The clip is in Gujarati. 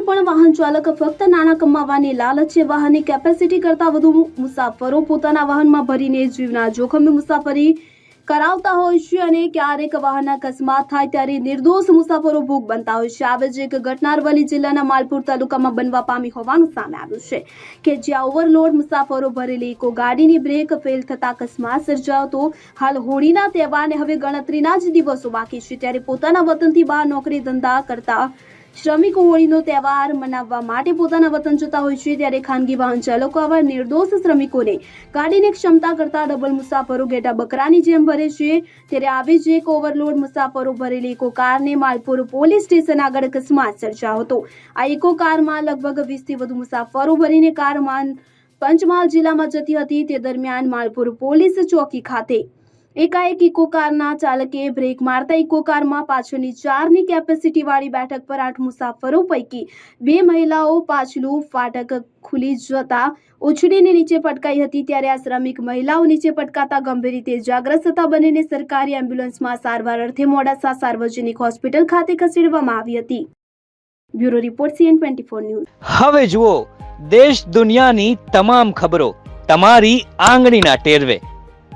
પણ વાહન ચાલક ફક્ત નાણાં કમાવાની લાલચે વાહનની કેપેસિટી કરતાં વધુ મુસાફરો પોતાના વાહનમાં ભરીને જીવના જોખમે મુસાફરી કરાવતા હોય છે અને ક્યારેક વાહન અકસ્માત થાય ત્યારે નિર્દોષ મુસાફરો ભોગ બનતા હોય છે. આવે જ એક ઘટના અરવલ્લી જિલ્લાના માલપુર તાલુકામાં બનવા પામી હોવાનું સામે આવ્યું છે કે જ્યાં ઓવરલોડ મુસાફરો ભરેલી ઇકો ગાડીની બ્રેક ફેલ થતા અકસ્માત સર્જાયો તો હાલ હોળીના તહેવારને હવે ગણતરીના જ દિવસો બાકી છે. ત્યારે પોતાના વતનથી બહાર નોકરી ધંધા કરતા શ્રમિકો હોળીનો તહેવાર મનાવવા માટે પોતાના વતન જતા હોય છે, ત્યારે ખાનગી વાહન ચાલકો આવા નિર્દોષ શ્રમિકોને ગાડીને ક્ષમતા કરતા ડબલ મુસાફરો ઘેટા બકરાની જેમ ભરે છે. ત્યારે આવી જ એક ઓવરલોડ મુસાફરો ભરેલી ઇકો કારને માલપુર પોલીસ સ્ટેશન આગળ અકસ્માત સર્જાયો હતો. આ ઇકો કારમાં લગભગ વીસથી વધુ મુસાફરો ભરીને કારમાં પંચમહાલ જિલ્લામાં જતી હતી. તે દરમિયાન માલપુર પોલીસ ચોકી ખાતે એકાએક ઇકો કારના ચાલકે બ્રેક મારતા ઇકો કારમાં પાછળની ચારની કેપેસિટી વાળી બેઠક પર આઠ મુસાફરો પૈકી બે મહિલાઓ પાછલું ફાટક ખુલી જતા ઉછળીને નીચે પટકાઈ હતી ત્યારે આ શ્રમિક મહિલાઓ નીચે પટકાતા ગંભીર રીતે ઇજાગ્રસ્ત થતા બંનેને સરકારી એમ્બ્યુલન્સમાં સારવાર અર્થે મોડાસા સાર્વજનિક હોસ્પિટલ ખાતે ખસેડવામાં આવી હતી. Bureau report CN twenty four news. હવે જુઓ, દેશ દુનિયાની તમામ ખબરો તમારી આંગળીના ટેરવે.